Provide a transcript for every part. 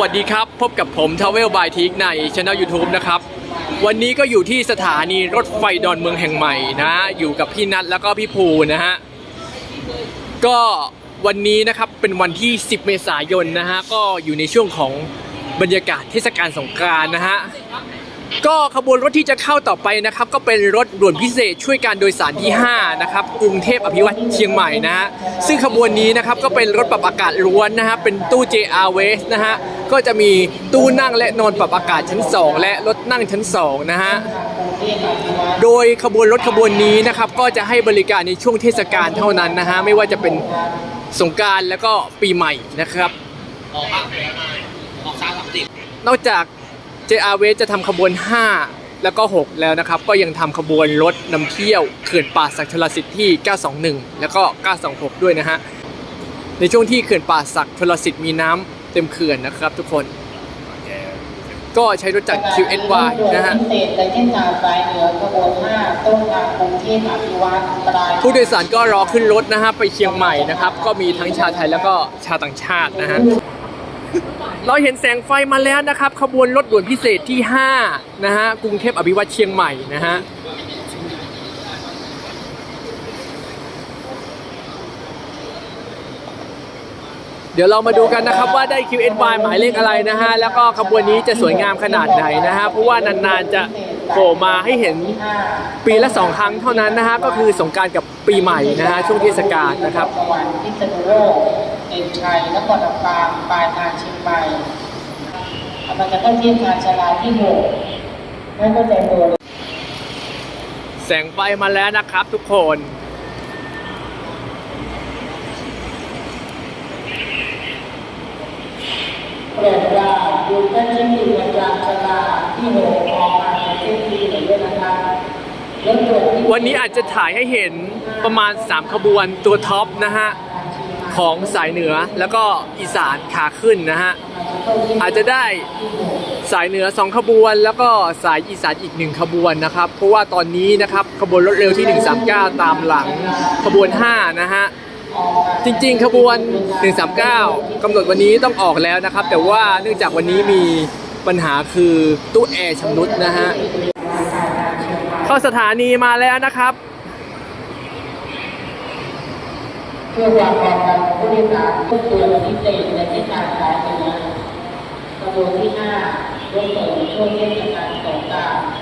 วัสดีครับ พบกับผมทาวเวลบายทีกในช anel YouTube นะครับ วันนี้ก็อยู่ที่สถานีรถไฟดอนเมืองแห่งใหม่นะ อยู่กับพี่นัทแล้วก็พี่ภูนะฮะ ก็วันนี้นะครับเป็นวันที่ 10 เมษายนนะฮะ ก็อยู่ในช่วงของบรรยากาศเทศกาลสงกรานต์นะฮะ ก็ขบวนรถที่จะเข้าต่อไปนะครับ ก็เป็นรถด่วนพิเศษช่วยการโดยสารที่ 5 นะครับกรุงเทพอภิวัตเชียงใหม่นะฮะ ซึ่งขบวนนี้นะครับก็เป็นรถปรับอากาศล้วนนะฮะ เป็นตู้ JR West นะฮะ ก็จะมีตู้นั่งและนอนปรับอากาศชั้น 2 และรถนั่งชั้น 2 นะฮะ โดยขบวนรถขบวนนี้นะครับก็จะให้บริการในช่วงเทศกาลเท่านั้นนะฮะ ไม่ว่าจะเป็นสงการแล้วก็ปีใหม่นะครับ นอกจาก JR w a จะทำขบวน 5 แล้วก็ 6 แล้วนะครับ ก็ยังทำขบวนรถนำเที่ยวเขื่อนป่าศักดิ์ชลสิทธิ์ที่ 921 แล้วก็ 926 ด้วยนะฮะ ในช่วงที่เขื่อนป่าศักดิ์ชลสิทธิ์มีน้ำ เต็มเขื่อนนะครับทุกคน ก็ใช้รถจาก QSY นะฮะพิเศษในเส้นทางสายเหนือขบวน5ต้นทางกรุงเทพอภิวัตปลายผู้โดยสารก็รอขึ้นรถนะฮะไปเชียงใหม่นะครับ ก็มีทั้งชาวไทยแล้วก็ชาวต่างชาตินะฮะเราเห็นแสงไฟมาแล้วนะครับ ขบวนรถด่วนพิเศษที่ 5 นะฮะกรุงเทพอภิวัตเชียงใหม่นะฮะ เดี๋ยวเรามาดูกันนะครับว่าได้ QSY หมายเลขอะไรนะฮะ แล้วก็ขบวนนี้จะสวยงามขนาดไหนนะฮะ เพราะว่านานๆจะโผล่มาให้เห็นปีละสองครั้งเท่านั้นนะฮะ ก็คือสงการกับปีใหม่นะฮะ ช่วงเทศกาลนะครับวรรค์พิษณุโลกเอกชัยนครลำปางปลายทางเชียงใหม่มันจะเข้าเทียบทางชลาที่หกนั่นก็จะโดนแสงไฟมาแล้วนะครับทุกคน โปรดว่าดูท่านที่อยู่ในรางชลาที่หกออกมาในเส้นที่หนึ่งด้วยนะครับรถด่วนที่วันนี้อาจจะถ่ายให้เห็นประมาณ 3 ขบวนตัวท็อปนะฮะ ของสายเหนือแล้วก็อีสานขาขึ้นนะฮะ อาจจะได้สายเหนือ 2 ขบวน แล้วก็สายอีสานอีก 1 ขบวนนะครับ เพราะว่าตอนนี้นะครับ ขบวนรถเร็วที่ 139 ตามหลังขบวน 5 นะฮะ จริง ๆ ขบวน 139กำหนดวันนี้ต้องออกแล้วนะครับ แต่ว่าเนื่องจากวันนี้มีปัญหาคือตู้แอร์ชำรุดนะฮะ เข้าสถานีมาแล้วนะครับเพื่อความปลอดภัยของผู้โดยสารทุกตัวพิเศษในเส้นทางสายเหนือขบวนที่ห้ารถเปิดช่วงเทศกาลสงกรานต์กลัง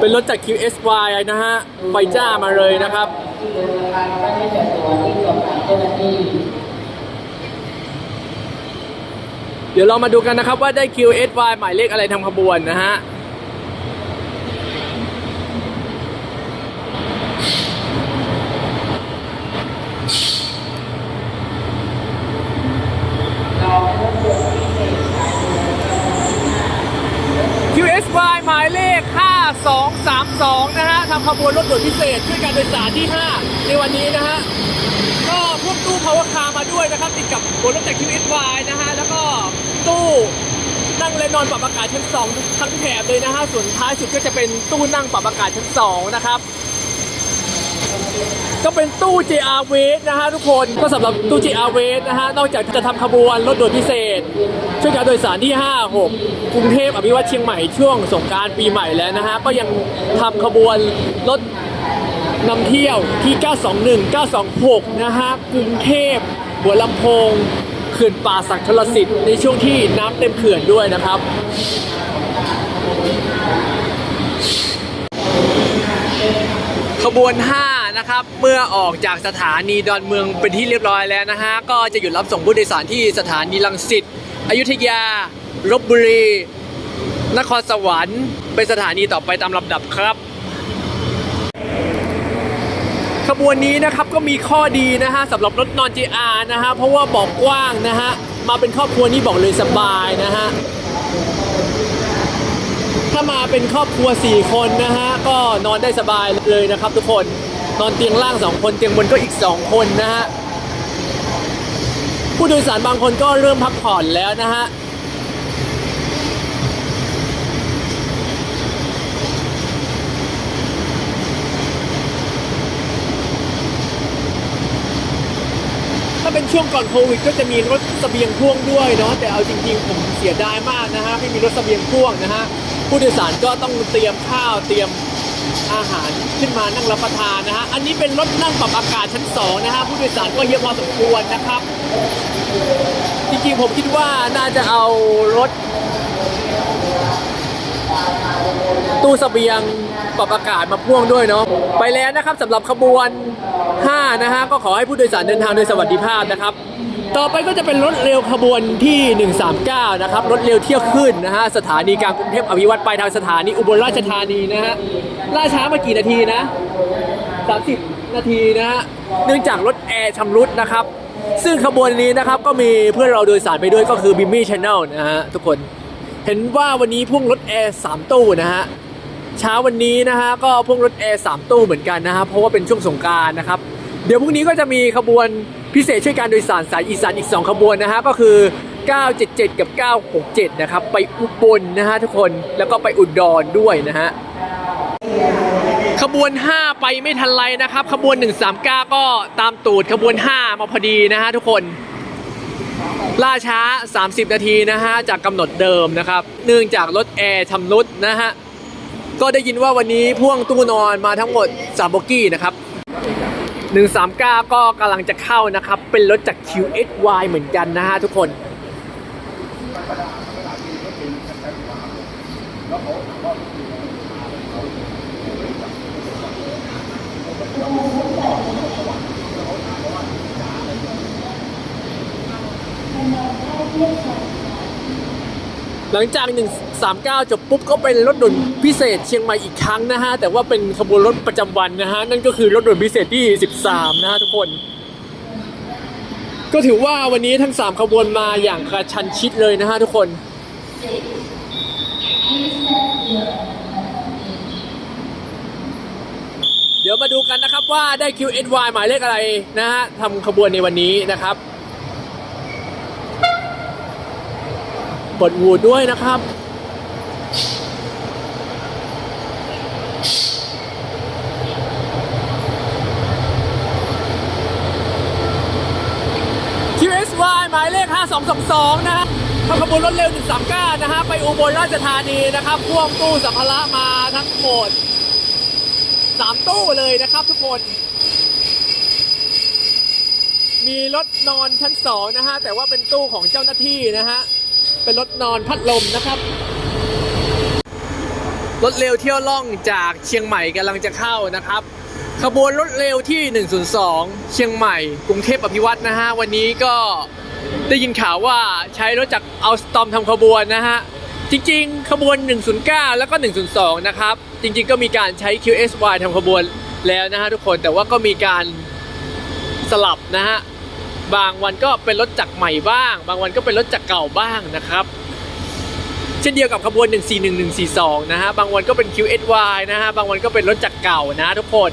เป็นรถจาก QSY นะฮะ ไฟจ้ามาเลยนะครับเจ้าหน้าที่เดี๋ยวเรามาดูกันนะครับว่าได้ QSY หมายเลขอะไรทำขบวนนะฮะ เรารถด่วนพิเศษสายเหนือ QSY หมายเลข 5232 นะฮะทำขบวนรถด่วนพิเศษช่วยการโดยสารที่ 5 ในวันนี้นะฮะ ก็พวกตู้ power car มาด้วยนะครับ ติดกับบนรถจาก QSY นะฮะ แล้วก็ตู้นั่งและนอนปรับอากาศชั้น 2 ทั้งแถบเลยนะฮะ ส่วนท้ายสุดก็จะเป็นตู้นั่งปรับอากาศชั้น 2 นะครับ ก็เป็นตู้ JR w a y นะฮะทุกคนก็สำหรับตู้ JR w a y นะฮะนอกจากจะทำขบวนรถด่วนพิเศษ ช่วยการโดยสารที่ 5 6 กรุงเทพอภิวัตเชียงใหม่ช่วงสงกรารปีใหม่แล้วนะฮะก็ยังทำขบวนรถนำเที่ยวที่ 921 926 นะฮะกรุงเทพหัวลำโพงเขื่อนป่าศักดิ์ชลสิทธิ์ในช่วงที่น้ำเต็มเขื่อนด้วยนะครับขบวน 5 นะครับ เมื่อออกจากสถานีดอนเมืองเป็นที่เรียบร้อยแล้วนะฮะ ก็จะหยุดรับส่งผู้โดยสารที่สถานีลังสิต อยุธยาลบบุรี นครสวรรค์ เป็นสถานีต่อไปตามลำดับครับ ขบวนนี้นะครับก็มีข้อดีนะฮะสำหรับรถนอน JR นะฮะ เพราะว่าบอกกว้างนะฮะ มาเป็นครอบครัวนี้บอกเลยสบายนะฮะถ้ามาเป็นครอบครัว 4 คนนะฮะ ก็นอนได้สบายเลยนะครับทุกคน นอนเตียงล่าง 2 คนเตียงบนก็อีก 2 คนนะฮะ ผู้โดยสารบางคนก็เริ่มพักผ่อนแล้วนะฮะถ้าเป็นเป็นช่วงก่อนโควิดก็จะมีรถเสบียงพ่วงด้วยเนาะแต่เอาจริงๆ ผมเสียดายมากนะฮะไม่มีรถเสบียงพ่วงนะฮะผู้โดยสารก็ต้องเตรียมข้าวเตรียม อาหารขึ้นมานั่งรับประทานนะฮะ อันนี้เป็นรถนั่งปรับอากาศชั้นสองนะฮะผู้โดยสารก็เยอะพอสมควรนะครับ จริงๆผมคิดว่าน่าจะเอารถ ตู้เสบียงปรับอากาศมาพ่วงด้วยเนาะ ไปแล้วนะครับสำหรับขบวน 5 นะฮะ ก็ขอให้ผู้โดยสารเดินทางโดยสวัสดิภาพนะครับต่อไปก็จะเป็นรถเร็วขบวนที่ 139 นะครับ รถเร็วเที่ยวขึ้นนะฮะ สถานีกลางกรุงเทพอภิวัตไปทางสถานีอุบลราชธานีนะฮะ ล่าช้ามากี่นาทีนะ 30 นาทีนะฮะเนื่องจากรถแอร์ชำรุดนะครับ ซึ่งขบวนนี้นะครับก็มีเพื่อนเราโดยสารไปด้วยก็คือบิมมี่ช n แนลนะฮะทุกคนเห็นว่าวันนี้พ่วงรถแอร์สามตู้นะฮะเช้าวันนี้นะฮะก็พ่วงรถแอร์สามตู้เหมือนกันนะฮะเพราะว่าเป็นช่วงสงการนะครับ เดี๋ยวพรุ่งนี้ก็จะมีขบวนพิเศษช่วยการโดยสารสายอีสานอีก 2 ขบวนนะฮะก็คือ 977 กับ 967 นะครับ ไปอุบลนะฮะทุกคนแล้วก็ไปอุดรด้วยนะฮะ ขบวน 5 ไปไม่ทันไรนะครับ ขบวน 139 ก็ตามตูดขบวน 5 มาพอดีนะฮะทุกคน ล่าช้า 30 นาทีนะฮะจากกำหนดเดิมนะครับ เนื่องจากรถแอร์ชำรุดนะฮะ ก็ได้ยินว่าวันนี้พ่วงตู้นอนมาทั้งหมด3โบกี้นะครับ 139 ก็กำลังจะเข้านะครับ เป็นรถจาก QSY เหมือนกันนะฮะทุกคน หลังจาก 139 จบปุ๊บก็เป็นรถด่วนพิเศษเชียงใหม่อีกครั้งนะฮะ แต่ว่าเป็นขบวนรถประจำวันนะฮะ นั่นก็คือรถด่วนพิเศษที่ 13 นะฮะทุกคน ก็ถือว่าวันนี้ทั้ง 3 ขบวนมาอย่างกระชันชิดเลยนะฮะทุกคน เดี๋ยวมาดูกันนะครับว่าได้ QSY หมายเลขอะไรนะฮะทำขบวนในวันนี้นะครับ กดวูดด้วยนะครับ QSY หมายเลข 5222 นะฮะทางขบวนรถเร็ว 139 นะฮะ ไปอุบลราชธานีนะครับพ่วงตู้สัมภาระมาทั้งหมด 3 ตู้เลยนะครับทุกคน มีรถนอนชั้น2นะฮะแต่ว่าเป็นตู้ของเจ้าหน้าที่นะฮะเป็นรถนอนพัดลมนะครับรถเร็วเที่ยวล่องจากเชียงใหม่กำลังจะเข้านะครับ ขบวนรถเร็วที่ 102 เชียงใหม่ กรุงเทพอภิวัตนะฮะวันนี้ก็ได้ยินข่าวว่าใช้รถจากเอาสตอมทำขบวนนะฮะจริงๆ ขบวน 109 แล้วก็ 102 นะครับ จริงๆก็มีการใช้ QSY ทำขบวนแล้วนะฮะทุกคนแต่ว่าก็มีการสลับนะฮะบางวันก็เป็นรถจักรใหม่บ้าง บางวันก็เป็นรถจักรเก่าบ้างนะครับ เช่นเดียวกับขบวน 141 142 นะฮะบางวันก็เป็น QSY นะฮะบางวันก็เป็นรถจักรเก่านะทุกคน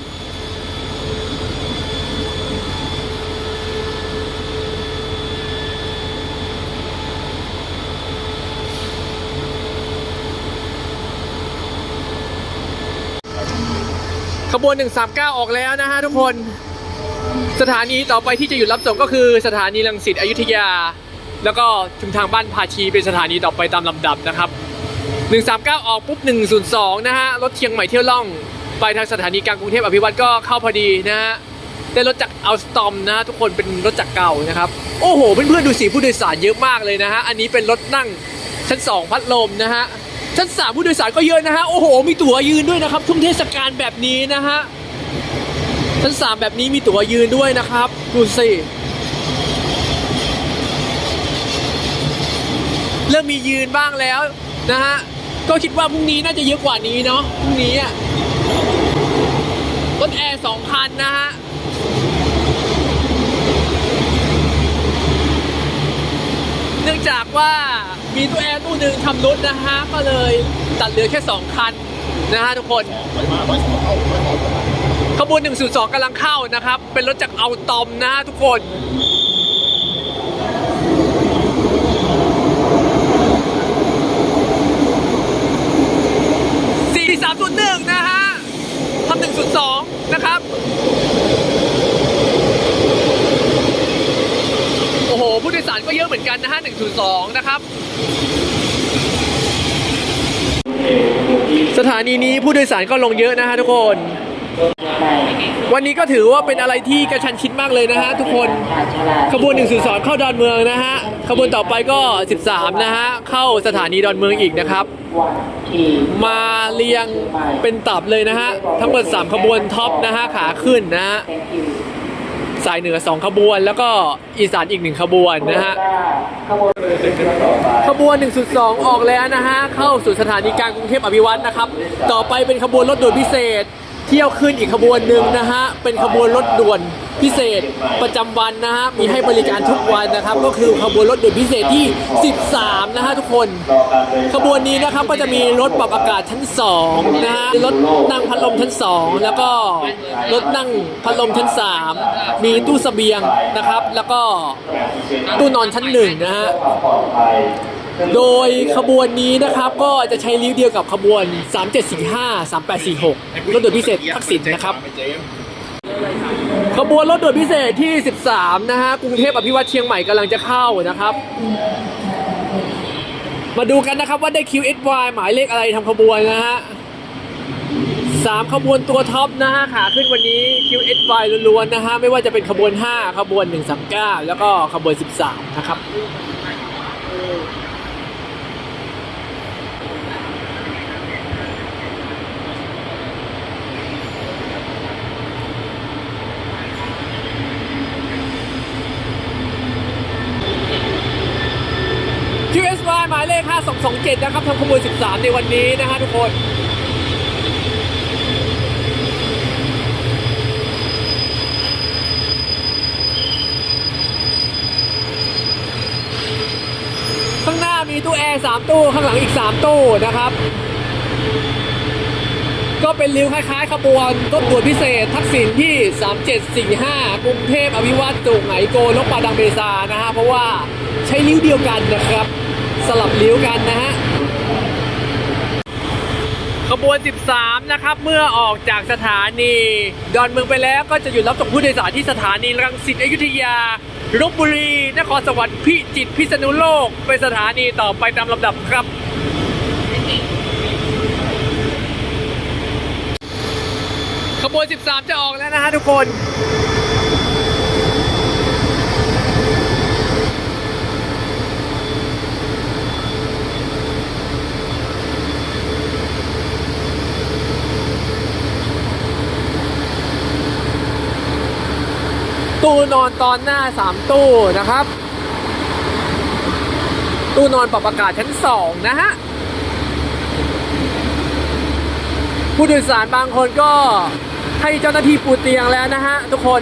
ขบวน 139 ออกแล้วนะฮะทุกคน สถานีต่อไปที่จะหยุดรับส่งก็คือสถานีรังสิตอยุธยา แล้วก็ชุมทางบ้านภาชีเป็นสถานีต่อไปตามลำดับนะครับ 139 ออกปุ๊บ 102 นะฮะ รถเชียงใหม่เที่ยวล่อง ไปทางสถานีกลางกรุงเทพอภิวัตรก็เข้าพอดีนะฮะ ได้รถจากอัลสตอมนะฮะทุกคนเป็นรถจากเก่านะครับ โอ้โห เพื่อนๆดูสิผู้โดยสารเยอะมากเลยนะฮะ อันนี้เป็นรถนั่งชั้น 2 พัดลมนะฮะ ชั้น3ผู้โดยสารก็เยอะนะฮะ โอ้โห มีตั๋วยืนด้วยนะครับช่วงเทศกาลแบบนี้นะฮะ ชั้น3แบบนี้มีตั๋วยืนด้วยนะครับ ดูสิ เริ่มมียืนบ้างแล้วนะฮะ ก็คิดว่าพรุ่งนี้น่าจะเยอะกว่านี้เนาะ พรุ่งนี้อะรถแอร์สองคันนะฮะ เนื่องจากว่ามีตู้แอร์ตู้หนึ่งทำรถนะฮะ ก็เลยตัดเหลือแค่ 2 คันนะฮะทุกคนขบวน102กำลังเข้านะครับ เป็นรถจากเอาตอมนะฮะทุกคน4301นะฮะทำ102นะครับ อ้โห ผู้โดยสารก็เยอะเหมือนกันนะฮะ102 นะครับ สถานีนี้ผู้โดยสารก็ลงเยอะนะฮะทุกคน วันนี้ก็ถือว่าเป็นอะไรที่กระชันชิดมากเลยนะฮะทุกคน ขบวน 102 เข้าดอนเมืองนะฮะ ขบวนต่อไปก็ 13 นะฮะ เข้าสถานีดอนเมืองอีกนะครับมาเรียงเป็นตับเลยนะฮะ ทั้งหมด3ขบวนท็อปนะฮะ ขาขึ้นนะฮะ สายเหนือ 2 ขบวน แล้วก็อีสานอีก 1 ขบวนนะฮะ ขบวน1.2ออกแล้วนะฮะ เข้าสู่สถานีกลางกรุงเทพอภิวัตนะครับ ต่อไปเป็นขบวนรถด่วนพิเศษ เที่ยวขึ้นอีกขบวนหนึ่งนะฮะ เป็นขบวนรถด่วนพิเศษประจำวันนะฮะ มีให้บริการทุกวันนะครับ ก็คือขบวนรถด่วนพิเศษที่ 13 นะฮะทุกคน ขบวนนี้นะครับก็จะมีรถปรับอากาศชั้น 2 นะฮะ รถนั่งพัดลมชั้น 2 แล้วก็รถนั่งพัดลมชั้น 3 มีตู้เสบียงนะครับ แล้วก็ตู้นอนชั้นหนึ่งนะฮะ โดยขบวนนี้นะครับก็จะใช้ลิ้วเดียวกับขบวน 3745 3846 รถด่วนพิเศษทักษิณนะครับ ขบวนรถด่วนพิเศษที่ 13 นะฮะกรุงเทพอภิวัตเชียงใหม่กำลังจะเข้านะครับ มาดูกันนะครับว่าได้ QSY หมายเลขอะไรทำขบวนนะฮะสามขบวนตัวท็อปนะฮะขาขึ้นวันนี้ QSY ล้วนๆนะฮะไม่ว่าจะเป็นขบวน 5 ขบวน 139 แล้วก็ขบวน 13 นะครับ QSY หมายเลข 5227 นะครับทำขบวน 13 ในวันนี้นะฮะทุกคนข้างหน้ามีตู้แอร์ 3 ตู้ ข้างหลังอีก 3 ตู้นะครับ ก็เป็นริ้วคล้ายๆ ขบวนรถด่วนพิเศษ ทักษิณที่ 3745 กรุงเทพอภิวัตสุไหงโกลกปาดังเบซานะฮะเพราะว่าใช้ริ้วเดียวกันนะครับ สลับริ้วกันนะฮะขบวน 13 นะครับ เมื่อออกจากสถานี ดอนเมืองไปแล้วก็จะหยุดรับส่งผู้โดยสารที่สถานีรังสิตอยุธยาลบบุรี นครสวรรค์พิจิตรพิษณุโลก เป็นสถานีต่อไปตามลำดับครับ ขบวน 13 จะออกแล้วนะฮะทุกคน ตู้นอนตอนหน้า 3 ตู้นะครับ ตู้นอนปรับอากาศชั้น 2 นะฮะ ผู้โดยสารบางคนก็ให้เจ้าหน้าที่ปูเตียงแล้วนะฮะ ทุกคน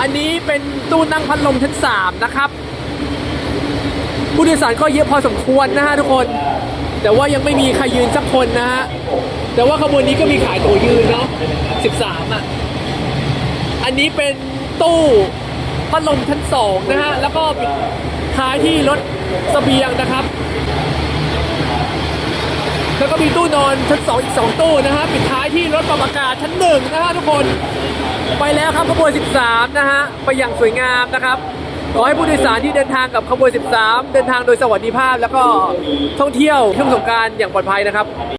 อันนี้เป็นตู้นั่งพัดลมชั้น 3 นะครับ ผู้โดยสารก็เยอะพอสมควรนะฮะทุกคน แต่ว่ายังไม่มีใครยืนสักคนนะฮะ แต่ว่าขบวนนี้ก็มีขายตั๋วยืนเนาะ13อะ อันนี้เป็นตู้พัดลมชั้น2นะฮะ แล้วก็ปิดท้ายที่รถสเสบียงนะครับ แล้วก็มีตู้นอนชั้น2อีก2ตู้นะฮะ ปิดท้ายที่รถปรับอากาศชั้น1นะฮะทุกคน ไปแล้วครับขบวน 13 นะฮะ ไปอย่างสวยงามนะครับ ขอให้ผู้โดยสารที่เดินทางกับขบวน 13 เดินทางโดยสวัสดิภาพ แล้วก็ท่องเที่ยวช่วงสงกรารอย่างปลอดภัยนะครับ